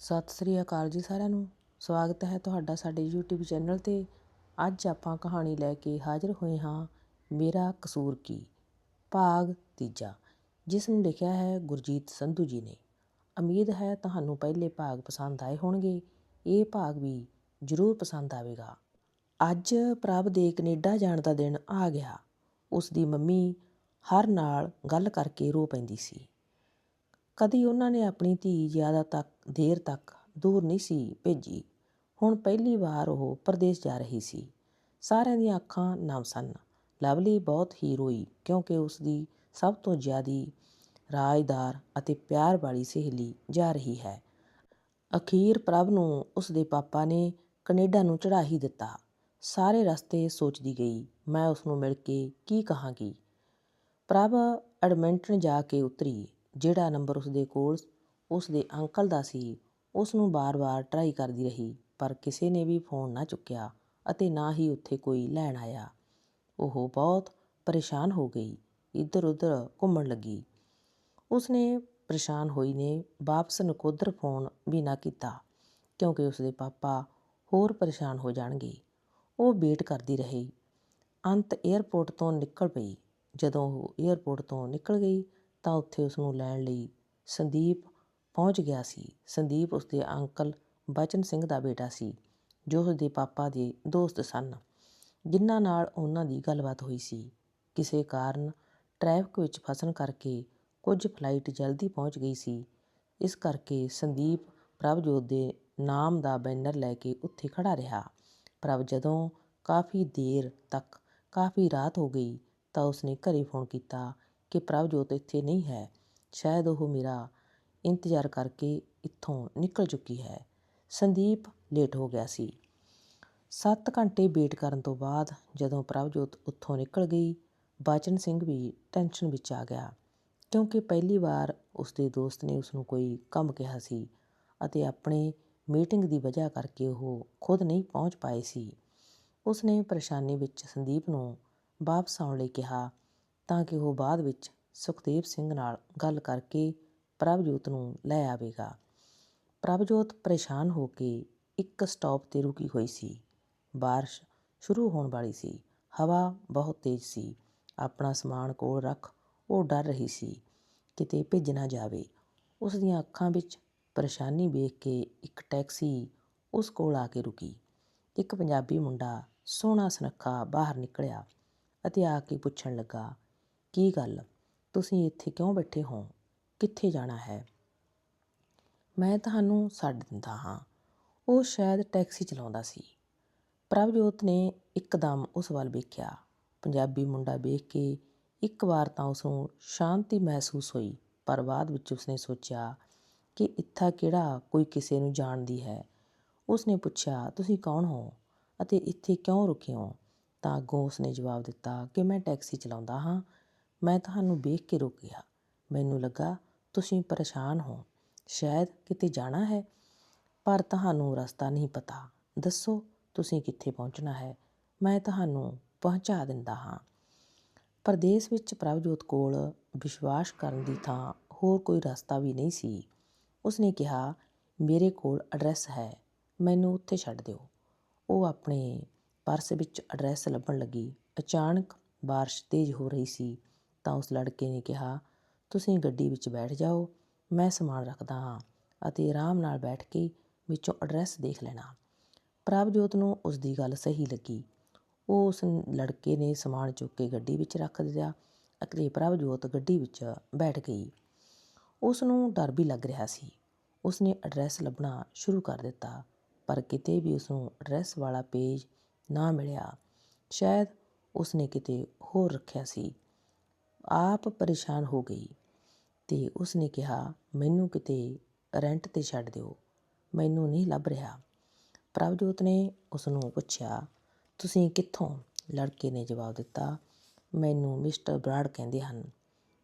ਸਤਿ ਸ੍ਰੀ ਅਕਾਲ ਜੀ ਸਾਰਿਆਂ ਨੂੰ। ਸਵਾਗਤ ਹੈ ਤੁਹਾਡਾ ਸਾਡੇ YouTube ਚੈਨਲ ਤੇ। ਅੱਜ ਆਪਾਂ ਕਹਾਣੀ ਲੈ ਕੇ ਹਾਜ਼ਰ ਹੋਏ ਹਾਂ ਮੇਰਾ ਕਸੂਰ ਕੀ? ਭਾਗ ਤੀਜਾ। ਜਿਸ ਨੂੰ ਲਿਖਿਆ ਹੈ ਗੁਰਜੀਤ ਸੰਧੂ ਜੀ ਨੇ। ਉਮੀਦ ਹੈ ਤੁਹਾਨੂੰ ਪਹਿਲੇ ਭਾਗ ਪਸੰਦ ਆਏ ਹੋਣਗੇ। ਇਹ ਭਾਗ ਵੀ ਜ਼ਰੂਰ ਪਸੰਦ ਆਵੇਗਾ। ਅੱਜ ਪ੍ਰਭ ਦੇ ਕੈਨੇਡਾ ਜਾਣ ਦਾ ਦਿਨ ਆ ਗਿਆ। ਉਸ ਦੀ ਮੰਮੀ ਹਰ ਨਾਲ ਗੱਲ ਕਰਕੇ ਰੋ ਪੈਂਦੀ ਸੀ। ਕਦੀ ਉਹਨਾਂ ਨੇ ਆਪਣੀ ਧੀ ਜ਼ਿਆਦਾ ਤੱਕ, ਦੇਰ ਤੱਕ ਦੂਰ ਨਹੀਂ ਸੀ ਭੇਜੀ। ਹੁਣ ਪਹਿਲੀ ਵਾਰ ਉਹ ਪਰਦੇਸ ਜਾ ਰਹੀ ਸੀ। ਸਾਰਿਆਂ ਦੀਆਂ ਅੱਖਾਂ ਨਮ ਸਨ। ਲਵਲੀ ਬਹੁਤ ਹੀ ਰੋਈ, ਕਿਉਂਕਿ ਉਸ ਦੀ ਸਭ ਤੋਂ ਜ਼ਿਆਦੀ ਰਾਜਦਾਰ ਅਤੇ ਪਿਆਰ ਵਾਲੀ ਸਹੇਲੀ ਜਾ ਰਹੀ ਹੈ। ਅਖੀਰ ਪ੍ਰਭ ਨੂੰ ਉਸ ਦੇ ਪਾਪਾ ਨੇ ਕੈਨੇਡਾ ਨੂੰ ਚੜਾ ਹੀ ਦਿੱਤਾ। ਸਾਰੇ ਰਸਤੇ ਸੋਚਦੀ ਗਈ, ਮੈਂ ਉਸ ਨੂੰ ਮਿਲ ਕੇ ਕੀ ਕਹਾਂਗੀ? ਪ੍ਰਭ ਐਡਮਿੰਟਨ ਜਾ ਕੇ ਉਤਰੀ। ਜਿਹੜਾ ਨੰਬਰ ਉਸਦੇ ਕੋਲ ਉਸਦੇ ਅੰਕਲ ਦਾ ਸੀ ਉਸ ਨੂੰ ਬਾਰ-ਬਾਰ ਟਰਾਈ ਕਰਦੀ ਰਹੀ, ਪਰ ਕਿਸੇ ਨੇ ਵੀ ਫੋਨ ਨਾ ਚੁੱਕਿਆ ਅਤੇ ਨਾ ਹੀ ਉੱਥੇ ਕੋਈ ਲੈਣ ਆਇਆ। ਉਹ ਬਹੁਤ ਪਰੇਸ਼ਾਨ ਹੋ ਗਈ, ਇੱਧਰ-ਉੱਧਰ ਘੁੰਮਣ ਲੱਗੀ। ਉਸਨੇ ਪਰੇਸ਼ਾਨ ਹੋਈ ਨੇ ਵਾਪਸ ਨਕੋਦਰ ਫੋਨ ਵੀ ਨਾ ਕੀਤਾ, ਕਿਉਂਕਿ ਉਸਦੇ ਪਾਪਾ ਹੋਰ ਪਰੇਸ਼ਾਨ ਹੋ ਜਾਣਗੇ। ਉਹ ਵੇਟ ਕਰਦੀ ਰਹੀ। ਅੰਤ 에ਅਰਪੋਰਟ ਤੋਂ ਨਿਕਲ ਪਈ। ਜਦੋਂ ਉਹ 에ਅਰਪੋਰਟ ਤੋਂ ਨਿਕਲ ਗਈ ਤਾਂ ਉੱਥੇ ਉਸ ਨੂੰ ਲੈਣ ਲਈ ਸੰਦੀਪ ਪਹੁੰਚ ਗਿਆ ਸੀ। ਸੰਦੀਪ ਉਸਦੇ ਅੰਕਲ ਬਚਨ ਸਿੰਘ ਦਾ ਬੇਟਾ ਸੀ, ਜੋ ਉਸਦੇ ਪਾਪਾ ਦੇ ਦੋਸਤ ਸਨ, ਜਿਨ੍ਹਾਂ ਨਾਲ ਉਹਨਾਂ ਦੀ ਗੱਲਬਾਤ ਹੋਈ ਸੀ। ਕਿਸੇ ਕਾਰਨ ਟ੍ਰੈਫਿਕ ਵਿੱਚ ਫਸਣ ਕਰਕੇ ਕੁਝ ਫਲਾਈਟ ਜਲਦੀ ਪਹੁੰਚ ਗਈ ਸੀ। ਇਸ ਕਰਕੇ ਸੰਦੀਪ ਪ੍ਰਭਜੋਤ ਦੇ ਨਾਮ ਦਾ ਬੈਨਰ ਲੈ ਕੇ ਉੱਥੇ ਖੜਾ ਰਿਹਾ। ਪ੍ਰਭ, ਜਦੋਂ ਕਾਫੀ ਦੇਰ ਤੱਕ ਕਾਫੀ ਰਾਤ ਹੋ ਗਈ ਤਾਂ ਉਸਨੇ ਘਰੇ ਫੋਨ ਕੀਤਾ ਕਿ ਪ੍ਰਭਜੋਤ ਇੱਥੇ ਨਹੀਂ ਹੈ। ਸ਼ਾਇਦ ਉਹ ਮੇਰਾ ਇੰਤਜ਼ਾਰ ਕਰਕੇ ਇੱਥੋਂ ਨਿਕਲ ਚੁੱਕੀ ਹੈ। ਸੰਦੀਪ ਲੇਟ ਹੋ ਗਿਆ ਸੀ। 7 ਘੰਟੇ ਵੇਟ ਕਰਨ ਤੋਂ ਬਾਅਦ ਜਦੋਂ ਪ੍ਰਭਜੋਤ ਉੱਥੋਂ ਨਿਕਲ ਗਈ, ਬਾਚਨ ਸਿੰਘ ਵੀ ਟੈਨਸ਼ਨ ਵਿੱਚ ਆ ਗਿਆ, ਕਿਉਂਕਿ ਪਹਿਲੀ ਵਾਰ ਉਸਦੇ ਦੋਸਤ ਨੇ ਉਸ ਨੂੰ ਕੋਈ ਕੰਮ ਕਿਹਾ ਸੀ ਅਤੇ ਆਪਣੇ ਮੀਟਿੰਗ ਦੀ ਵਜ੍ਹਾ ਕਰਕੇ ਉਹ ਖੁਦ ਨਹੀਂ ਪਹੁੰਚ ਪਾਏ ਸੀ। ਉਸਨੇ ਪਰੇਸ਼ਾਨੀ ਵਿੱਚ ਸੰਦੀਪ ਨੂੰ ਵਾਪਸ ਆਉਣ ਲਈ ਕਿਹਾ ਤਾਂ ਕਿ ਉਹ ਬਾਅਦ ਵਿੱਚ ਸੁਖਦੇਵ ਸਿੰਘ ਨਾਲ ਗੱਲ ਕਰਕੇ ਪ੍ਰਭਜੋਤ ਨੂੰ ਲੈ ਆਵੇਗਾ। ਪ੍ਰਭਜੋਤ ਪਰੇਸ਼ਾਨ ਹੋ ਕੇ ਇੱਕ ਸਟਾਪ ਤੇ ਰੁਕੀ ਹੋਈ ਸੀ। ਬਾਰਿਸ਼ ਸ਼ੁਰੂ ਹੋਣ ਵਾਲੀ ਸੀ। ਹਵਾ ਬਹੁਤ ਤੇਜ਼ ਸੀ। ਆਪਣਾ ਸਮਾਨ ਕੋਲ ਰੱਖ ਉਹ ਡਰ ਰਹੀ ਸੀ। ਕਿਤੇ ਭਿੱਜ ਨਾ ਜਾਵੇ। ਉਸ ਦੀਆਂ ਅੱਖਾਂ ਵਿੱਚ ਪਰੇਸ਼ਾਨੀ ਵੇਖ ਕੇ ਇੱਕ ਟੈਕਸੀ ਉਸ ਕੋਲ ਆ ਕੇ ਰੁਕੀ। ਇੱਕ ਪੰਜਾਬੀ ਮੁੰਡਾ ਸੋਹਣਾ ਸੁਨੱਖਾ ਬਾਹਰ ਨਿਕਲਿਆ ਅਤੇ ਆ ਕੇ ਪੁੱਛਣ ਲੱਗਾ ਕੀ ਗੱਲ? ਤੁਸੀਂ ਇੱਥੇ ਕਿਉਂ ਬੈਠੇ ਹੋ? ਕਿੱਥੇ ਜਾਣਾ ਹੈ? ਮੈਂ ਤੁਹਾਨੂੰ ਛੱਡ ਦਿੰਦਾ ਹਾਂ। ਉਹ ਸ਼ਾਇਦ ਟੈਕਸੀ ਚਲਾਉਂਦਾ ਸੀ। ਪ੍ਰਭਜੋਤ ਨੇ ਇੱਕਦਮ ਉਸ ਵੱਲ ਵੇਖਿਆ। ਪੰਜਾਬੀ ਮੁੰਡਾ ਵੇਖ ਕੇ ਇੱਕ ਵਾਰ ਤਾਂ ਉਸ ਨੂੰ ਸ਼ਾਂਤੀ ਮਹਿਸੂਸ ਹੋਈ, ਪਰ ਬਾਅਦ ਵਿੱਚ ਉਸਨੇ ਸੋਚਿਆ ਕਿ ਇੱਥਾ ਕਿਹੜਾ ਕੋਈ ਕਿਸੇ ਨੂੰ ਜਾਣਦੀ ਹੈ। ਉਸਨੇ ਪੁੱਛਿਆ, ਤੁਸੀਂ ਕੌਣ ਹੋ ਅਤੇ ਇੱਥੇ ਕਿਉਂ ਰੁਕੇ ਹੋ? ਤਾਂ ਅੱਗੋਂ ਉਸਨੇ ਜਵਾਬ ਦਿੱਤਾ ਕਿ ਮੈਂ ਟੈਕਸੀ ਚਲਾਉਂਦਾ ਹਾਂ ਮੈਂ ਤੁਹਾਨੂੰ ਵੇਖ ਕੇ ਰੁਕ ਗਿਆ ਮੈਨੂੰ ਲੱਗਾ, ਤੁਸੀਂ ਪਰੇਸ਼ਾਨ ਹੋ। ਸ਼ਾਇਦ ਕਿਤੇ ਜਾਣਾ ਹੈ। ਪਰ ਤੁਹਾਨੂੰ ਰਸਤਾ ਨਹੀਂ ਪਤਾ। ਦੱਸੋ, ਤੁਸੀਂ ਕਿੱਥੇ ਪਹੁੰਚਣਾ ਹੈ? ਮੈਂ ਤੁਹਾਨੂੰ ਪਹੁੰਚਾ ਦਿੰਦਾ ਹਾਂ। ਪ੍ਰਦੇਸ਼ ਵਿੱਚ ਪ੍ਰਭਜੋਤ ਕੋਲ ਵਿਸ਼ਵਾਸ ਕਰਨ ਦੀ ਥਾਂ ਹੋਰ ਕੋਈ ਰਸਤਾ ਵੀ ਨਹੀਂ ਸੀ। ਉਸਨੇ ਕਿਹਾ, ਮੇਰੇ ਕੋਲ ਐਡਰੈਸ ਹੈ। ਮੈਨੂੰ ਉੱਥੇ ਛੱਡ ਦਿਓ। ਉਹ ਆਪਣੇ ਪਰਸ ਵਿੱਚ ਐਡਰੈਸ ਲੱਭਣ ਲੱਗੀ। ਅਚਾਨਕ ਬਾਰਿਸ਼ ਤੇਜ਼ ਹੋ ਰਹੀ ਸੀ। ਤਾਂ ਉਸ ਲੜਕੇ ਨੇ ਕਿਹਾ, ਤੁਸੀਂ ਗੱਡੀ ਵਿੱਚ ਬੈਠ ਜਾਓ, ਮੈਂ ਸਮਾਨ ਰੱਖਦਾ ਹਾਂ ਅਤੇ ਆਰਾਮ ਨਾਲ ਬੈਠ ਕੇ ਵਿੱਚੋਂ ਐਡਰੈਸ ਦੇਖ ਲੈਣਾ। ਪ੍ਰਭਜੋਤ ਨੂੰ ਉਸ ਦੀ ਗੱਲ ਸਹੀ ਲੱਗੀ। ਉਹ ਉਸ ਲੜਕੇ ਨੇ ਸਮਾਨ ਚੁੱਕ ਕੇ ਗੱਡੀ ਵਿੱਚ ਰੱਖ ਦਿੱਤਾ ਅਤੇ ਪ੍ਰਭਜੋਤ ਗੱਡੀ ਵਿੱਚ ਬੈਠ ਗਈ। ਉਸ ਨੂੰ ਡਰ ਵੀ ਲੱਗ ਰਿਹਾ ਸੀ। ਉਸਨੇ ਐਡਰੈਸ ਲੱਭਣਾ ਸ਼ੁਰੂ ਕਰ ਦਿੱਤਾ, ਪਰ ਕਿਤੇ ਵੀ ਉਸ ਨੂੰ ਐਡਰੈਸ ਵਾਲਾ ਪੇਜ ਨਾ ਮਿਲਿਆ। ਸ਼ਾਇਦ ਉਸਨੇ ਕਿਤੇ ਹੋਰ ਰੱਖਿਆ ਸੀ। ਆਪ ਪਰੇਸ਼ਾਨ ਹੋ ਗਈ ਤੇ ਉਸਨੇ ਕਿਹਾ, ਮੈਨੂੰ ਕਿਤੇ ਰੈਂਟ ਤੇ ਛੱਡ ਦਿਓ। ਮੈਨੂੰ ਨਹੀਂ ਲੱਭ ਰਿਹਾ। ਪ੍ਰਭਜੋਤ ਨੇ ਉਸ ਨੂੰ ਪੁੱਛਿਆ, ਤੁਸੀਂ ਕਿੱਥੋਂ? ਲੜਕੇ ਨੇ ਜਵਾਬ ਦਿੱਤਾ, ਮੈਨੂੰ ਮਿਸਟਰ ਬਰਾੜ ਕਹਿੰਦੇ ਹਨ।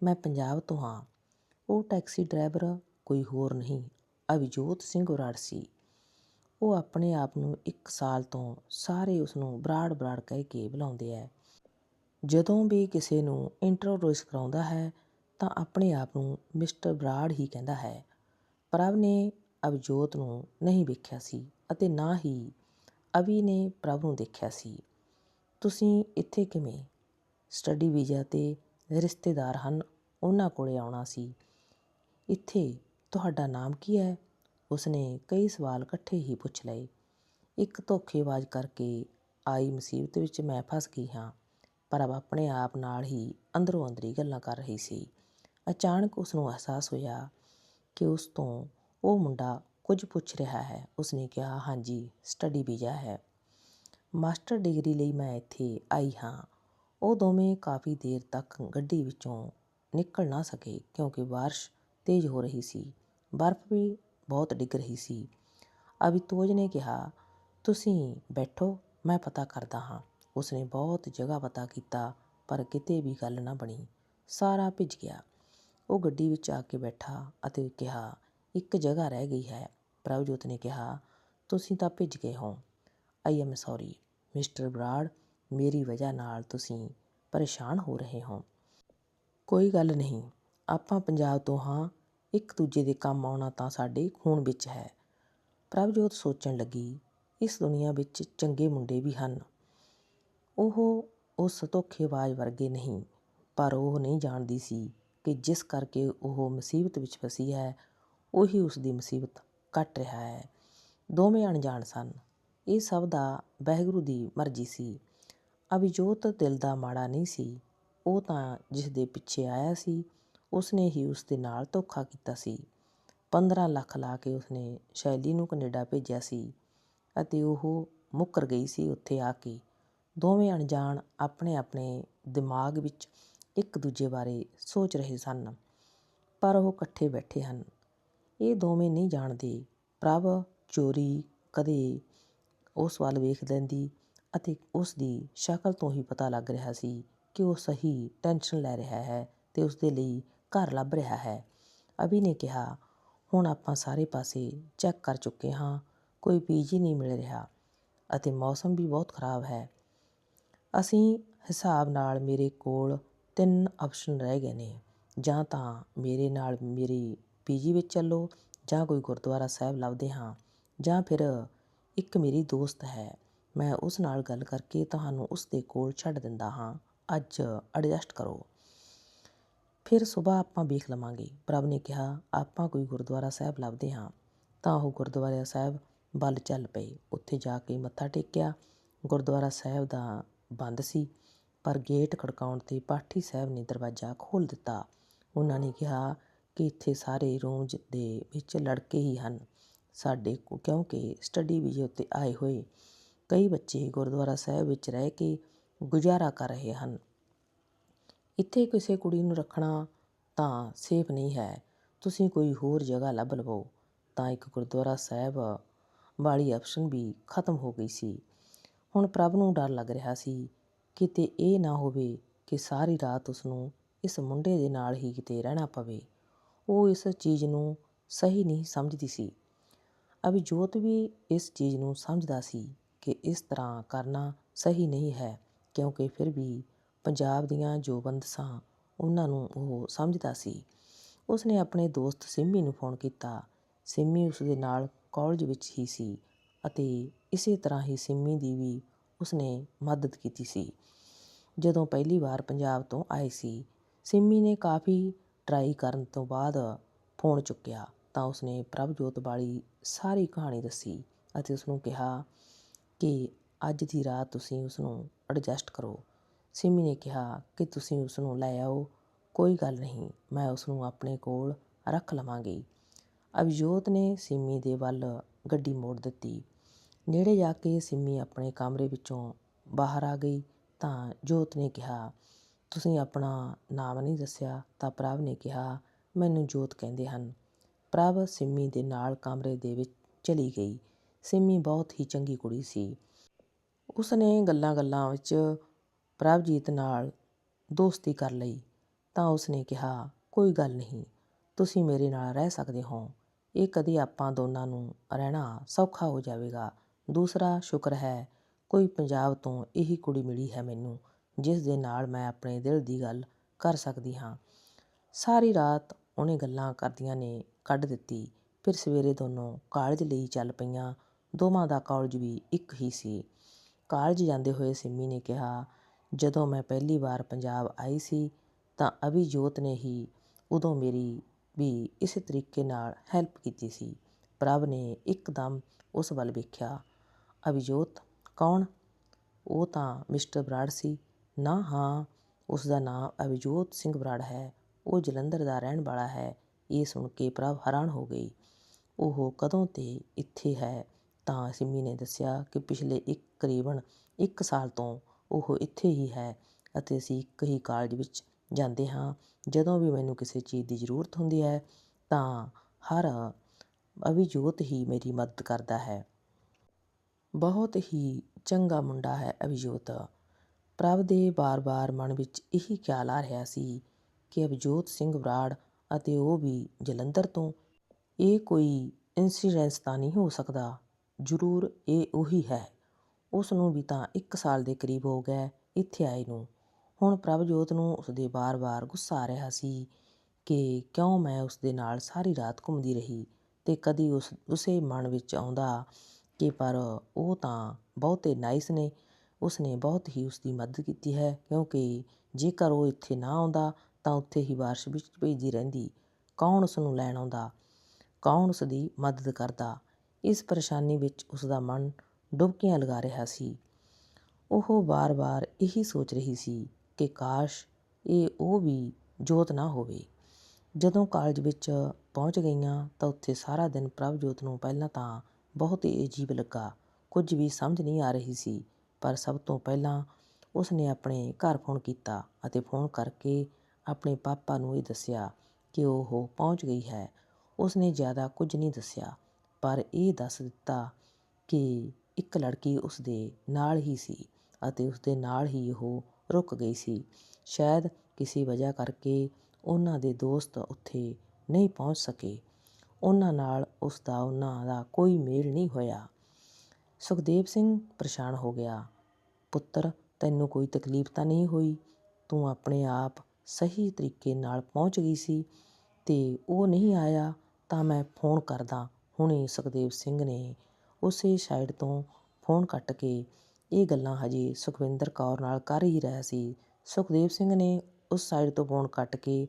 ਮੈਂ ਪੰਜਾਬ ਤੋਂ ਹਾਂ। ਉਹ ਟੈਕਸੀ ਡਰਾਈਵਰ ਕੋਈ ਹੋਰ ਨਹੀਂ ਅਵਿਜੋਤ ਸਿੰਘ ਬਰਾੜ ਸੀ। ਉਹ ਆਪਣੇ ਆਪ ਨੂੰ ਇੱਕ ਸਾਲ ਤੋਂ ਸਾਰੇ ਉਸ ਨੂੰ ਬਰਾੜ ਬਰਾੜ ਕਹਿ ਕੇ ਬੁਲਾਉਂਦੇ ਐ ਜਦੋਂ ਵੀ ਕਿਸੇ ਨੂੰ ਇੰਟਰੋਡਿਊਸ ਕਰਾਉਂਦਾ ਹੈ, ਤਾਂ ਆਪਣੇ ਆਪ ਨੂੰ ਮਿਸਟਰ ਬਰਾੜ ਹੀ ਕਹਿੰਦਾ ਹੈ। ਪ੍ਰਭ ਨੇ ਅਵਜੋਤ ਨੂੰ ਨਹੀਂ ਵੇਖਿਆ ਸੀ ਅਤੇ ਨਾ ਹੀ ਅਵੀ ਨੇ ਪ੍ਰਭ ਨੂੰ ਦੇਖਿਆ ਸੀ। ਤੁਸੀਂ ਇੱਥੇ ਕਿਵੇਂ? ਸਟੱਡੀ ਵੀਜ਼ਾ ਤੇ ਰਿਸ਼ਤੇਦਾਰ ਹਨ, ਉਹਨਾਂ ਕੋਲੇ ਆਉਣਾ ਸੀ। ਇੱਥੇ ਤੁਹਾਡਾ ਨਾਮ ਕੀ ਹੈ? ਉਸਨੇ ਕਈ ਸਵਾਲ ਇਕੱਠੇ ਹੀ ਪੁੱਛ ਲਏ। ਇੱਕ ਧੋਖੇਬਾਜ਼ ਕਰਕੇ ਆਈ ਮੁਸੀਬਤ ਵਿੱਚ ਮੈਂ ਫਸ ਗਈ ਹਾਂ। ਪਰ ਆਪਣੇ ਆਪ ਨਾਲ ਹੀ ਅੰਦਰੋਂ ਅੰਦਰੀ ਗੱਲਾਂ ਕਰ ਰਹੀ ਸੀ। ਅਚਾਨਕ ਉਸ ਨੂੰ ਅਹਿਸਾਸ ਹੋਇਆ ਕਿ ਉਸ ਤੋਂ ਉਹ ਮੁੰਡਾ ਕੁਝ ਪੁੱਛ ਰਿਹਾ ਹੈ। ਉਸਨੇ ਕਿਹਾ, ਹਾਂਜੀ ਸਟੱਡੀ ਵੀਜ਼ਾ ਹੈ। ਮਾਸਟਰ ਡਿਗਰੀ ਲਈ ਮੈਂ ਇੱਥੇ ਆਈ ਹਾਂ। ਉਹ ਦੋਵੇਂ ਕਾਫੀ ਦੇਰ ਤੱਕ ਗੱਡੀ ਵਿੱਚੋਂ ਨਿਕਲ ਨਾ ਸਕੇ ਕਿਉਂਕਿ ਬਾਰਿਸ਼ ਤੇਜ਼ ਹੋ ਰਹੀ ਸੀ। ਬਰਫ਼ ਵੀ ਬਹੁਤ ਡਿੱਗ ਰਹੀ ਸੀ। ਅਭਿਤੋਜ ਨੇ ਕਿਹਾ, ਤੁਸੀਂ ਬੈਠੋ, ਮੈਂ ਪਤਾ ਕਰਦਾ ਹਾਂ। ਉਸਨੇ ਬਹੁਤ ਜਗ੍ਹਾ ਪਤਾ ਕੀਤਾ, ਪਰ ਕਿਤੇ ਵੀ ਗੱਲ ਨਾ ਬਣੀ। ਸਾਰਾ ਭਿੱਜ ਗਿਆ। ਉਹ ਗੱਡੀ ਵਿੱਚ ਆ ਕੇ ਬੈਠਾ ਅਤੇ ਕਿਹਾ, ਇੱਕ ਜਗ੍ਹਾ ਰਹਿ ਗਈ ਹੈ। ਪ੍ਰਭਜੋਤ ਨੇ ਕਿਹਾ, ਤੁਸੀਂ ਤਾਂ ਭਿੱਜ ਗਏ ਹੋ। I am sorry mister Brar, ਮੇਰੀ ਵਜ੍ਹਾ ਨਾਲ ਤੁਸੀਂ ਪਰੇਸ਼ਾਨ ਹੋ ਰਹੇ ਹੋ। ਕੋਈ ਗੱਲ ਨਹੀਂ, ਆਪਾਂ ਪੰਜਾਬ ਤੋਂ ਹਾਂ। ਇੱਕ ਦੂਜੇ ਦੇ ਕੰਮ ਆਉਣਾ ਤਾਂ ਸਾਡੇ ਖੂਨ ਵਿੱਚ ਹੈ। ਪ੍ਰਭਜੋਤ ਸੋਚਣ ਲੱਗੀ, ਇਸ ਦੁਨੀਆ ਵਿੱਚ ਚੰਗੇ ਮੁੰਡੇ ਵੀ ਹਨ। ਉਹ ਉਸ ਧੋਖੇਬਾਜ਼ ਵਰਗੇ ਨਹੀਂ, ਪਰ ਉਹ ਨਹੀਂ ਜਾਣਦੀ ਸੀ ਕਿ ਜਿਸ ਕਰਕੇ ਉਹ ਮੁਸੀਬਤ ਵਿੱਚ ਫਸੀ ਹੈ, ਉਹੀ ਉਸ ਦੀ ਮੁਸੀਬਤ ਕੱਟ ਰਿਹਾ ਹੈ। ਦੋਵੇਂ ਅਣਜਾਣ ਸਨ। ਇਹ ਸਭ ਦਾ ਵਾਹਿਗੁਰੂ ਦੀ ਮਰਜ਼ੀ ਸੀ। ਅਭਿਜੋਤ ਦਿਲ ਦਾ ਮਾੜਾ ਨਹੀਂ ਸੀ। ਉਹ ਤਾਂ ਜਿਸ ਦੇ ਪਿੱਛੇ ਆਇਆ ਸੀ, ਉਸਨੇ ਹੀ ਉਸ ਦੇ ਨਾਲ ਧੋਖਾ ਕੀਤਾ ਸੀ। 15 ਲੱਖ ਲਾ ਕੇ ਉਸਨੇ ਸ਼ੈਲੀ ਨੂੰ ਕੈਨੇਡਾ ਭੇਜਿਆ ਸੀ ਅਤੇ ਉਹ ਮੁੱਕਰ ਗਈ ਸੀ ਉੱਥੇ ਆ ਕੇ। ਦੋਵੇਂ ਅਣਜਾਣ ਆਪਣੇ ਆਪਣੇ ਦਿਮਾਗ ਵਿੱਚ ਇੱਕ ਦੂਜੇ ਬਾਰੇ ਸੋਚ ਰਹੇ ਸਨ। ਪਰ ਉਹ ਇਕੱਠੇ ਬੈਠੇ ਹਨ। ਇਹ ਦੋਵੇਂ ਨਹੀਂ ਜਾਣਦੇ। ਪ੍ਰਭ ਚੋਰੀ ਕਦੇ ਉਸ ਵੱਲ ਵੇਖ ਲੈਂਦੀ ਅਤੇ ਉਸ ਦੀ ਸ਼ਕਲ ਤੋਂ ਹੀ ਪਤਾ ਲੱਗ ਰਿਹਾ ਸੀ ਕਿ ਉਹ ਸਹੀ ਟੈਨਸ਼ਨ ਲੈ ਰਿਹਾ ਹੈ ਤੇ ਉਸ ਦੇ ਲਈ ਘਰ ਲੱਭ ਰਿਹਾ ਹੈ। ਅਭੀ ਨੇ ਕਿਹਾ, ਹੁਣ ਆਪਾਂ ਸਾਰੇ ਪਾਸੇ ਚੈੱਕ ਕਰ ਚੁੱਕੇ ਹਾਂ। ਕੋਈ ਪੀਜੀ ਨਹੀਂ ਮਿਲ ਰਿਹਾ ਅਤੇ ਮੌਸਮ ਵੀ ਬਹੁਤ ਖਰਾਬ ਹੈ। ਅਸੀਂ ਹਿਸਾਬ ਨਾਲ ਮੇਰੇ ਕੋਲ ਤਿੰਨ ਆਪਸ਼ਨ ਰਹਿ ਗਏ ਨੇ। ਜਾਂ ਤਾਂ ਮੇਰੇ ਨਾਲ ਮੇਰੀ ਪੀਜੀ ਵਿੱਚ ਚੱਲੋ, ਜਾਂ ਕੋਈ ਗੁਰਦੁਆਰਾ ਸਾਹਿਬ ਲੱਭਦੇ ਹਾਂ, ਜਾਂ ਫਿਰ ਇੱਕ ਮੇਰੀ ਦੋਸਤ ਹੈ, ਮੈਂ ਉਸ ਨਾਲ ਗੱਲ ਕਰਕੇ ਤੁਹਾਨੂੰ ਉਸ ਦੇ ਕੋਲ ਛੱਡ ਦਿੰਦਾ ਹਾਂ। ਅੱਜ ਐਡਜਸਟ ਕਰੋ। ਫਿਰ ਸਵੇਰ ਆਪਾਂ ਵੇਖ ਲਵਾਂਗੇ। ਪ੍ਰਭ ਨੇ ਕਿਹਾ, ਆਪਾਂ ਕੋਈ ਗੁਰਦੁਆਰਾ ਸਾਹਿਬ ਲੱਭਦੇ ਹਾਂ। ਤਾਂ ਉਹ ਗੁਰਦੁਆਰਾ ਸਾਹਿਬ ਵੱਲ ਚੱਲ ਪਏ। ਉੱਥੇ ਜਾ ਕੇ ਮੱਥਾ ਟੇਕਿਆ। ਗੁਰਦੁਆਰਾ ਸਾਹਿਬ ਦਾ ਬੰਦ ਸੀ, ਪਰ ਗੇਟ ਖੜਕਾਉਣ ਤੇ ਪਾਠੀ ਸਾਹਿਬ ਨੇ ਦਰਵਾਜ਼ਾ ਖੋਲ੍ਹ ਦਿੱਤਾ। ਉਹਨਾਂ ਨੇ ਕਿਹਾ ਕਿ ਇੱਥੇ ਸਾਰੇ ਰੂਮਜ਼ ਦੇ ਵਿੱਚ ਲੜਕੇ ਹੀ ਹਨ। ਸਾਡੇ ਕਿਉਂਕਿ ਸਟੱਡੀ ਵੀਜ਼ੇ ਉੱਤੇ ਆਏ ਹੋਏ। ਕਈ ਬੱਚੇ ਗੁਰਦੁਆਰਾ ਸਾਹਿਬ ਵਿੱਚ ਰਹਿ ਕੇ ਗੁਜ਼ਾਰਾ ਕਰ ਰਹੇ ਹਨ। ਇੱਥੇ ਕਿਸੇ ਕੁੜੀ ਨੂੰ ਰੱਖਣਾ ਤਾਂ ਸੇਫ ਨਹੀਂ ਹੈ। ਤੁਸੀਂ ਕੋਈ ਹੋਰ ਜਗ੍ਹਾ ਲੱਭ ਲਵੋ। ਤਾਂ ਇੱਕ ਗੁਰਦੁਆਰਾ ਸਾਹਿਬ ਵਾਲੀ ਆਪਸ਼ਨ ਵੀ ਖਤਮ ਹੋ ਗਈ ਸੀ। ਹੁਣ ਪ੍ਰਭ ਨੂੰ ਡਰ ਲੱਗ ਰਿਹਾ ਸੀ ਕਿਤੇ ਇਹ ਨਾ ਹੋਵੇ ਕਿ ਸਾਰੀ ਰਾਤ ਉਸਨੂੰ ਇਸ ਮੁੰਡੇ ਦੇ ਨਾਲ ਹੀ ਕਿਤੇ ਰਹਿਣਾ ਪਵੇ। ਉਹ ਇਸ ਚੀਜ਼ ਨੂੰ ਸਹੀ ਨਹੀਂ ਸਮਝਦੀ ਸੀ। ਅਭਿਜੋਤ ਵੀ ਇਸ ਚੀਜ਼ ਨੂੰ ਸਮਝਦਾ ਸੀ ਕਿ ਇਸ ਤਰ੍ਹਾਂ ਕਰਨਾ ਸਹੀ ਨਹੀਂ ਹੈ, ਕਿਉਂਕਿ ਫਿਰ ਵੀ ਪੰਜਾਬ ਦੀਆਂ ਜੋ ਬੰਦਸਾਂ ਉਹਨਾਂ ਨੂੰ ਉਹ ਸਮਝਦਾ ਸੀ। ਉਸਨੇ ਆਪਣੇ ਦੋਸਤ ਸਿੰਮੀ ਨੂੰ ਫੋਨ ਕੀਤਾ। ਸਿੰਮੀ ਉਸ ਦੇ ਨਾਲ ਕਾਲਜ ਵਿੱਚ ਹੀ ਸੀ। ਅਤੇ ਇਸੇ ਤਰ੍ਹਾਂ ਹੀ ਸਿੰਮੀ ਦੀ ਵੀ ਉਸਨੇ ਮਦਦ ਕੀਤੀ ਸੀ। ਜਦੋਂ ਪਹਿਲੀ ਵਾਰ ਪੰਜਾਬ ਤੋਂ ਆਏ ਸੀ, ਸਿੰਮੀ ਨੇ ਕਾਫੀ ਟਰਾਈ ਕਰਨ ਤੋਂ ਬਾਅਦ ਫੋਨ ਚੁੱਕਿਆ ਤਾਂ ਉਸਨੇ ਪ੍ਰਭਜੋਤ ਵਾਲੀ ਸਾਰੀ ਕਹਾਣੀ ਦੱਸੀ ਅਤੇ ਉਸਨੂੰ ਕਿਹਾ ਕਿ ਅੱਜ ਦੀ ਰਾਤ ਤੁਸੀਂ ਉਸਨੂੰ ਐਡਜਸਟ ਕਰੋ। ਸਿੰਮੀ ਨੇ ਕਿਹਾ ਕਿ ਤੁਸੀਂ ਉਸਨੂੰ ਲੈ ਆਓ, ਕੋਈ ਗੱਲ ਨਹੀਂ, ਮੈਂ ਉਸਨੂੰ ਆਪਣੇ ਕੋਲ ਰੱਖ ਲਵਾਂਗੀ। ਅਭਿਜੋਤ ਨੇ ਸਿੰਮੀ ਦੇ ਵੱਲ ਗੱਡੀ ਮੋੜ ਦਿੱਤੀ ਨੇੜੇ ਜਾ ਕੇ ਸਿੰਮੀ ਆਪਣੇ ਕਮਰੇ ਵਿੱਚੋਂ ਬਾਹਰ ਆ ਗਈ ਤਾਂ ਜੋਤ ਨੇ ਕਿਹਾ, ਤੁਸੀਂ ਆਪਣਾ ਨਾਮ ਨਹੀਂ ਦੱਸਿਆ ਤਾਂ ਪ੍ਰਭ ਨੇ ਕਿਹਾ, ਮੈਨੂੰ ਜੋਤ ਕਹਿੰਦੇ ਹਨ। ਪ੍ਰਭ ਸਿੰਮੀ ਦੇ ਨਾਲ ਕਮਰੇ ਦੇ ਵਿੱਚ ਚਲੀ ਗਈ। ਸਿੰਮੀ ਬਹੁਤ ਹੀ ਚੰਗੀ ਕੁੜੀ ਸੀ। ਉਸਨੇ ਗੱਲਾਂ-ਗੱਲਾਂ ਵਿੱਚ ਪ੍ਰਭਜੀਤ ਨਾਲ ਦੋਸਤੀ ਕਰ ਲਈ ਤਾਂ ਉਸਨੇ ਕਿਹਾ, ਕੋਈ ਗੱਲ ਨਹੀਂ, ਤੁਸੀਂ ਮੇਰੇ ਨਾਲ ਰਹਿ ਸਕਦੇ ਹੋ। ਇਹ ਕਦੇ ਆਪਾਂ ਦੋਨਾਂ ਨੂੰ ਰਹਿਣਾ ਸੌਖਾ ਹੋ ਜਾਵੇਗਾ। ਦੂਸਰਾ, ਸ਼ੁਕਰ ਹੈ, ਕੋਈ ਪੰਜਾਬ ਤੋਂ ਇਹੀ ਕੁੜੀ ਮਿਲੀ ਹੈ ਮੈਨੂੰ, ਜਿਸ ਦੇ ਨਾਲ ਮੈਂ ਆਪਣੇ ਦਿਲ ਦੀ ਗੱਲ ਕਰ ਸਕਦੀ ਹਾਂ। ਸਾਰੀ ਰਾਤ ਉਹਨੇ ਗੱਲਾਂ ਕਰਦੀਆਂ ਨੇ ਕੱਢ ਦਿੱਤੀ, ਫਿਰ ਸਵੇਰੇ ਦੋਨੋਂ ਕਾਲਜ ਲਈ ਚੱਲ ਪਈਆਂ, ਦੋਵਾਂ ਦਾ ਕਾਲਜ ਵੀ ਇੱਕ ਹੀ ਸੀ। ਕਾਲਜ ਜਾਂਦੇ ਹੋਏ ਸਿੰਮੀ ਨੇ ਕਿਹਾ, ਜਦੋਂ ਮੈਂ ਪਹਿਲੀ ਵਾਰ ਪੰਜਾਬ ਆਈ ਸੀ, ਤਾਂ ਅਭਿਜੋਤ ਨੇ ਹੀ ਉਦੋਂ ਮੇਰੀ ਵੀ ਇਸੇ ਤਰੀਕੇ ਨਾਲ ਹੈਲਪ ਕੀਤੀ ਸੀ। ਪ੍ਰਭ ਨੇ ਇੱਕਦਮ ਉਸ ਵੱਲ ਵੇਖਿਆ ਅਭਿਜੋਤ, ਕੌਣ? ਉਹ ਤਾਂ ਮਿਸਟਰ ਬਰਾੜ ਸੀ। ਨਾ, ਹਾਂ ਉਸ ਦਾ ਨਾਮ ਅਭਿਜੋਤ ਸਿੰਘ ਬਰਾੜ ਹੈ। ਉਹ ਜਲੰਧਰ ਦਾ ਰਹਿਣ ਵਾਲਾ ਹੈ। ਇਹ ਸੁਣ ਕੇ ਪ੍ਰਭ ਹੈਰਾਨ ਹੋ ਗਈ। ਉਹ ਕਦੋਂ ਤੇ ਇੱਥੇ ਹੈ? ਤਾਂ ਸਿੰਮੀ ਨੇ ਦੱਸਿਆ ਕਿ ਪਿਛਲੇ ਇੱਕ, ਕਰੀਬਨ ਇੱਕ ਸਾਲ ਤੋਂ ਉਹ ਇੱਥੇ ਹੀ ਹੈ ਅਤੇ ਅਸੀਂ ਇੱਕ ਹੀ ਕਾਲਜ ਵਿੱਚ ਜਾਂਦੇ ਹਾਂ। ਜਦੋਂ ਵੀ ਮੈਨੂੰ ਕਿਸੇ ਚੀਜ਼ ਦੀ ਜ਼ਰੂਰਤ ਹੁੰਦੀ ਹੈ ਤਾਂ ਹਰ ਅਭਿਜੋਤ ਹੀ ਮੇਰੀ ਮਦਦ ਕਰਦਾ ਹੈ। ਬਹੁਤ ਹੀ ਚੰਗਾ ਮੁੰਡਾ ਹੈ ਅਭਿਜੋਤ। ਪ੍ਰਭ ਦੇ ਬਾਰ-ਬਾਰ ਮਨ ਵਿੱਚ ਇਹੀ ਖਿਆਲ ਆ ਰਿਹਾ ਸੀ ਕਿ ਅਭਜੋਤ ਸਿੰਘ ਬਰਾੜ ਅਤੇ ਉਹ ਵੀ ਜਲੰਧਰ ਤੋਂ। ਇਹ ਕੋਈ ਇਨਸੀਡੈਂਸ ਤਾਂ ਨਹੀਂ ਹੋ ਸਕਦਾ। ਜ਼ਰੂਰ ਇਹ ਉਹੀ ਹੈ। ਉਸ ਨੂੰ ਵੀ ਤਾਂ ਇੱਕ ਸਾਲ ਦੇ ਕਰੀਬ ਹੋ ਗਿਆ ਇੱਥੇ ਆਏ ਨੂੰ। ਹੁਣ ਪ੍ਰਭਜੋਤ ਨੂੰ ਉਸਦੇ ਬਾਰ-ਬਾਰ ਗੁੱਸਾ ਆ ਰਿਹਾ ਸੀ ਕਿ ਕਿਉਂ ਮੈਂ ਉਸਦੇ ਨਾਲ ਸਾਰੀ ਰਾਤ ਘੁੰਮਦੀ ਰਹੀ ਤੇ ਕਦੀ ਉਸ, ਉਸੇ ਮਨ ਵਿੱਚ ਆਉਂਦਾ ਕਿ ਪਰ ਉਹ ਤਾਂ ਬਹੁਤੇ ਨਾਈਸ ਨੇ। ਉਸਨੇ ਬਹੁਤ ਹੀ ਉਸਦੀ ਮਦਦ ਕੀਤੀ ਹੈ, ਕਿਉਂਕਿ ਜੇਕਰ ਉਹ ਇੱਥੇ ਨਾ ਆਉਂਦਾ, ਤਾਂ ਉੱਥੇ ਹੀ ਬਾਰਿਸ਼ ਵਿੱਚ ਭੇਜਦੀ ਰਹਿੰਦੀ। ਕੌਣ ਉਸ ਨੂੰ ਲੈਣ ਆਉਂਦਾ? ਕੌਣ ਉਸ ਦੀ ਮਦਦ ਕਰਦਾ? ਇਸ ਪਰੇਸ਼ਾਨੀ ਵਿੱਚ ਉਸ ਦਾ ਮਨ ਡੁਬਕੀਆਂ ਲਗਾ ਰਿਹਾ ਸੀ। ਉਹ ਬਾਰ-ਬਾਰ ਇਹੀ ਸੋਚ ਰਹੀ ਸੀ ਕਿ ਕਾਸ਼ ਇਹ ਉਹ ਵੀ ਜੋਤ ਨਾ ਹੋਵੇ। ਜਦੋਂ ਕਾਲਜ ਵਿੱਚ ਪਹੁੰਚ ਗਈਆਂ, ਤਾਂ ਉੱਥੇ ਸਾਰਾ ਦਿਨ ਪ੍ਰਭਜੋਤ ਨੂੰ ਪਹਿਲਾਂ ਤਾਂ ਬਹੁਤ ਹੀ ਅਜੀਬ ਲੱਗਾ। ਕੁਝ ਵੀ ਸਮਝ ਨਹੀਂ ਆ ਰਹੀ ਸੀ, ਪਰ ਸਭ ਤੋਂ ਪਹਿਲਾਂ ਉਸਨੇ ਆਪਣੇ ਘਰ ਫੋਨ ਕੀਤਾ ਅਤੇ ਫੋਨ ਕਰਕੇ ਆਪਣੇ ਪਾਪਾ ਨੂੰ ਇਹ ਦੱਸਿਆ ਕਿ ਉਹ ਪਹੁੰਚ ਗਈ ਹੈ। ਉਸਨੇ ਜ਼ਿਆਦਾ ਕੁਝ ਨਹੀਂ ਦੱਸਿਆ, ਪਰ ਇਹ ਦੱਸ ਦਿੱਤਾ ਕਿ ਇੱਕ ਲੜਕੀ ਉਸਦੇ ਨਾਲ ਹੀ ਸੀ ਅਤੇ ਉਸਦੇ ਨਾਲ ਹੀ ਉਹ ਰੁਕ ਗਈ ਸੀ। ਸ਼ਾਇਦ ਕਿਸੇ ਵਜ੍ਹਾ ਕਰਕੇ ਉਹਨਾਂ ਦੇ ਦੋਸਤ ਉੱਥੇ ਨਹੀਂ ਪਹੁੰਚ ਸਕੇ। ਉਹਨਾਂ ਨਾਲ ਉਸ ਦਾ ਉਹਨਾਂ ਦਾ ਕੋਈ ਮੇਲ ਨਹੀਂ ਹੋਇਆ। ਸੁਖਦੇਵ ਸਿੰਘ ਪਰੇਸ਼ਾਨ ਹੋ ਗਿਆ। ਪੁੱਤਰ, ਤੈਨੂੰ ਕੋਈ ਤਕਲੀਫ ਤਾਂ ਨਹੀਂ ਹੋਈ? ਤੂੰ ਆਪਣੇ ਆਪ ਸਹੀ ਤਰੀਕੇ ਨਾਲ ਪਹੁੰਚ ਗਈ ਸੀ ਤੇ ਉਹ ਨਹੀਂ ਆਇਆ ਤਾਂ ਮੈਂ ਫੋਨ ਕਰਦਾ। ਹੁਣੇ ਸੁਖਦੇਵ ਸਿੰਘ ਨੇ ਉਸੇ ਸਾਈਡ ਤੋਂ ਫੋਨ ਕੱਟ ਕੇ ਇਹ ਗੱਲਾਂ ਹਜੇ ਸੁਖਵਿੰਦਰ ਕੌਰ ਨਾਲ ਕਰ ਹੀ ਰਿਹਾ ਸੀ। ਸੁਖਦੇਵ ਸਿੰਘ ਨੇ ਉਸ ਸਾਈਡ ਤੋਂ ਫੋਨ ਕੱਟ ਕੇ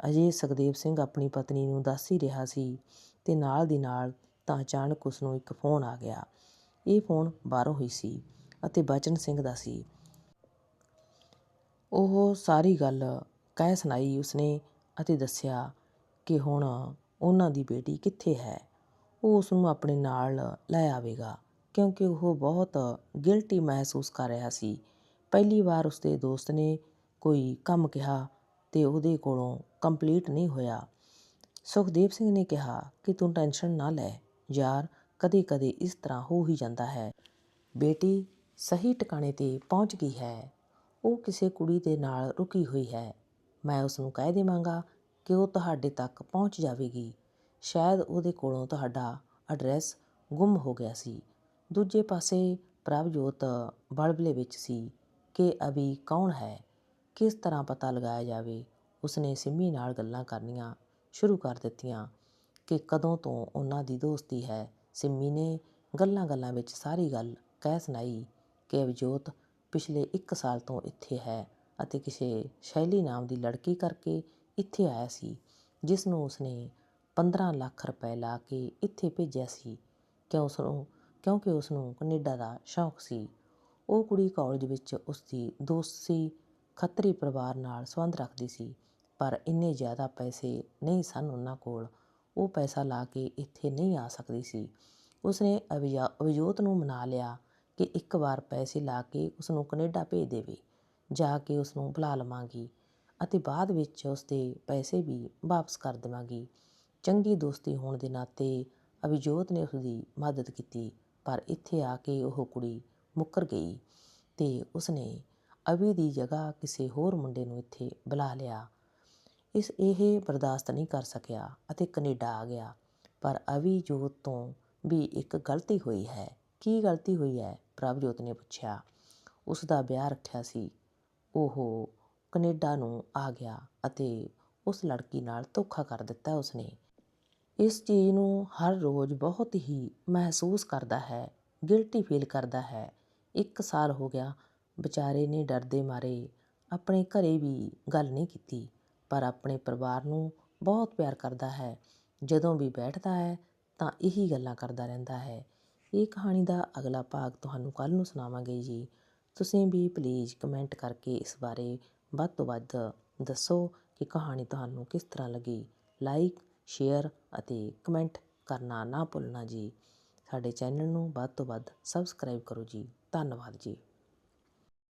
ਅਜੇ ਸੁਖਦੇਵ ਸਿੰਘ ਆਪਣੀ ਪਤਨੀ ਨੂੰ ਦੱਸ ਹੀ ਰਿਹਾ ਸੀ ਤੇ ਨਾਲ ਦੀ ਨਾਲ ਤਾਂ ਅਚਾਨਕ ਉਸ ਨੂੰ ਇੱਕ ਫੋਨ ਆ ਗਿਆ। ਇਹ ਫੋਨ ਬਾਹਰੋਂ ਹੀ ਸੀ ਅਤੇ ਬਚਨ ਸਿੰਘ ਦਾ ਸੀ। ਉਹ ਸਾਰੀ ਗੱਲ ਕਹਿ ਸੁਣਾਈ ਉਸਨੇ ਅਤੇ ਦੱਸਿਆ ਕਿ ਹੁਣ ਉਹਨਾਂ ਦੀ ਬੇਟੀ ਕਿੱਥੇ ਹੈ? ਉਹ ਉਸ ਨੂੰ ਆਪਣੇ ਨਾਲ ਲੈ ਆਵੇਗਾ ਕਿਉਂਕਿ ਉਹ ਬਹੁਤ ਗਿਲਟੀ ਮਹਿਸੂਸ ਕਰ ਰਿਹਾ ਸੀ। ਪਹਿਲੀ ਵਾਰ ਉਸਦੇ ਦੋਸਤ ਨੇ ਕੋਈ ਕੰਮ ਕਿਹਾ ਤੇ ਉਹਦੇ ਕੋਲੋਂ ਕੰਪਲੀਟ ਨਹੀਂ ਹੋਇਆ। ਸੁਖਦੇਵ ਸਿੰਘ ਨੇ ਕਿਹਾ ਕਿ ਤੂੰ ਟੈਨਸ਼ਨ ਨਾ ਲੈ, ਯਾਰ, ਕਦੇ-ਕਦੇ ਇਸ ਤਰ੍ਹਾਂ ਹੋ ਹੀ ਜਾਂਦਾ ਹੈ। ਬੇਟੀ ਸਹੀ ਟਿਕਾਣੇ ਤੇ ਪਹੁੰਚ ਗਈ ਹੈ। ਉਹ ਕਿਸੇ ਕੁੜੀ ਦੇ ਨਾਲ ਰੁਕੀ ਹੋਈ ਹੈ। ਮੈਂ ਉਸ ਨੂੰ ਕਹਿ ਦੇਵਾਂਗਾ ਕਿ ਉਹ ਤੁਹਾਡੇ ਤੱਕ ਪਹੁੰਚ ਜਾਵੇਗੀ। ਸ਼ਾਇਦ ਉਹਦੇ ਕੋਲੋਂ ਤੁਹਾਡਾ ਐਡਰੈਸ ਗੁੰਮ ਹੋ ਗਿਆ ਸੀ। ਦੂਜੇ ਪਾਸੇ ਪ੍ਰਭਜੋਤ ਬਲਬਲੇ ਵਿੱਚ ਸੀ ਕਿ ਅਭੀ ਕੌਣ ਹੈ? ਕਿਸ ਤਰ੍ਹਾਂ ਪਤਾ ਲਗਾਇਆ ਜਾਵੇ, ਉਸਨੇ ਸਿੰਮੀ ਨਾਲ ਗੱਲਾਂ ਕਰਨੀਆਂ ਸ਼ੁਰੂ ਕਰ ਦਿੱਤੀਆਂ ਕਿ ਕਦੋਂ ਤੋਂ ਉਹਨਾਂ ਦੀ ਦੋਸਤੀ ਹੈ। ਸਿੰਮੀ ਨੇ ਗੱਲਾਂ-ਗੱਲਾਂ ਵਿੱਚ ਸਾਰੀ ਗੱਲ ਕਹਿ ਸੁਣਾਈ ਕਿ ਅਵਜੋਤ ਪਿਛਲੇ 1 ਸਾਲ ਤੋਂ ਇੱਥੇ ਹੈ ਅਤੇ ਕਿਸੇ ਸ਼ੈਲੀ ਨਾਮ ਦੀ ਲੜਕੀ ਕਰਕੇ ਇੱਥੇ ਆਇਆ ਸੀ ਜਿਸ ਨੂੰ ਉਸਨੇ 15 ਲੱਖ ਰੁਪਏ ਲਾ ਕੇ ਇੱਥੇ ਭੇਜਿਆ ਸੀ। ਕਿ ਉਸ ਕਿਉਂਕਿ ਉਸਨੂੰ ਕੈਨੇਡਾ ਦਾ ਸ਼ੌਕ ਸੀ। ਉਹ ਕੁੜੀ ਕਾਲਜ ਵਿੱਚ ਉਸਦੀ ਦੋਸਤ ਸੀ ਖੱਤਰੀ ਪਰਿਵਾਰ ਨਾਲ ਸੰਬੰਧ ਰੱਖਦੀ ਸੀ, ਪਰ ਇੰਨੇ ਜ਼ਿਆਦਾ ਪੈਸੇ ਨਹੀਂ ਸਨ ਉਹਨਾਂ ਕੋਲ। ਉਹ ਪੈਸਾ ਲਾ ਕੇ ਇੱਥੇ ਨਹੀਂ ਆ ਸਕਦੀ ਸੀ। ਉਸਨੇ ਅਭਿਜਾ ਅਭਿਜੋਤ ਨੂੰ ਮਨਾ ਲਿਆ ਕਿ ਇੱਕ ਵਾਰ ਪੈਸੇ ਲਾ ਕੇ ਉਸ ਨੂੰ ਕੈਨੇਡਾ ਭੇਜ ਦੇਵੇ, ਜਾ ਕੇ ਉਸ ਨੂੰ ਬੁਲਾ ਲਵਾਂਗੀ ਅਤੇ ਬਾਅਦ ਵਿੱਚ ਉਸਦੇ ਪੈਸੇ ਵੀ ਵਾਪਸ ਕਰ ਦੇਵਾਂਗੀ। ਚੰਗੀ ਦੋਸਤੀ ਹੋਣ ਦੇ ਨਾਤੇ ਅਭਿਜੋਤ ਨੇ ਉਸਦੀ ਮਦਦ ਕੀਤੀ, ਪਰ ਇੱਥੇ ਆ ਕੇ ਉਹ ਕੁੜੀ ਮੁੱਕਰ ਗਈ ਤੇ ਉਸਨੇ ਅਭੀ ਦੀ ਜਗ੍ਹਾ ਕਿਸੇ ਹੋਰ ਮੁੰਡੇ ਨੂੰ ਇੱਥੇ ਬੁਲਾ ਲਿਆ। ਇਸ ਇਹ ਬਰਦਾਸ਼ਤ ਨਹੀਂ ਕਰ ਸਕਿਆ ਅਤੇ ਕੈਨੇਡਾ ਆ ਗਿਆ। ਪਰ ਅਭੀ ਜੋਤ ਤੋਂ ਵੀ ਇੱਕ ਗਲਤੀ ਹੋਈ ਹੈ। ਕੀ ਗਲਤੀ ਹੋਈ ਹੈ? ਪ੍ਰਭਜੋਤ ਨੇ ਪੁੱਛਿਆ। ਉਸ ਦਾ ਵਿਆਹ ਰੱਖਿਆ ਸੀ। ਉਹ ਕੈਨੇਡਾ ਨੂੰ ਆ ਗਿਆ ਅਤੇ ਉਸ ਲੜਕੀ ਨਾਲ ਧੋਖਾ ਕਰ ਦਿੱਤਾ ਉਸਨੇ। ਇਸ ਚੀਜ਼ ਨੂੰ ਹਰ ਰੋਜ਼ ਬਹੁਤ ਹੀ ਮਹਿਸੂਸ ਕਰਦਾ ਹੈ, ਗਿਲਟੀ ਫੀਲ ਕਰਦਾ ਹੈ। ਇੱਕ ਸਾਲ ਹੋ ਗਿਆ ਵਿਚਾਰੇ ਨੇ ਡਰਦੇ ਮਾਰੇ। ਆਪਣੇ ਘਰੇ ਵੀ ਗੱਲ ਨਹੀਂ ਕੀਤੀ, ਪਰ ਆਪਣੇ ਪਰਿਵਾਰ ਨੂੰ ਬਹੁਤ ਪਿਆਰ ਕਰਦਾ ਹੈ। ਜਦੋਂ ਵੀ ਬੈਠਦਾ ਹੈ, ਤਾਂ ਇਹੀ ਗੱਲਾਂ ਕਰਦਾ ਰਹਿੰਦਾ ਹੈ। ਇਹ ਕਹਾਣੀ ਦਾ ਅਗਲਾ ਭਾਗ ਤੁਹਾਨੂੰ ਕੱਲ ਨੂੰ ਸੁਣਾਵਾਂਗੇ ਜੀ। ਤੁਸੀਂ ਵੀ ਪਲੀਜ਼ ਕਮੈਂਟ ਕਰਕੇ ਇਸ ਬਾਰੇ ਵੱਧ ਤੋਂ ਵੱਧ ਦੱਸੋ ਕਿ ਕਹਾਣੀ ਤੁਹਾਨੂੰ ਕਿਸ ਤਰ੍ਹਾਂ ਲੱਗੀ। ਲਾਈਕ ਸ਼ੇਅਰ ਅਤੇ ਕਮੈਂਟ ਕਰਨਾ ਨਾ ਭੁੱਲਣਾ ਜੀ। ਸਾਡੇ ਚੈਨਲ ਨੂੰ ਵੱਧ ਤੋਂ ਵੱਧ ਸਬਸਕ੍ਰਾਈਬ ਕਰੋ ਜੀ। ਧੰਨਵਾਦ ਜੀ।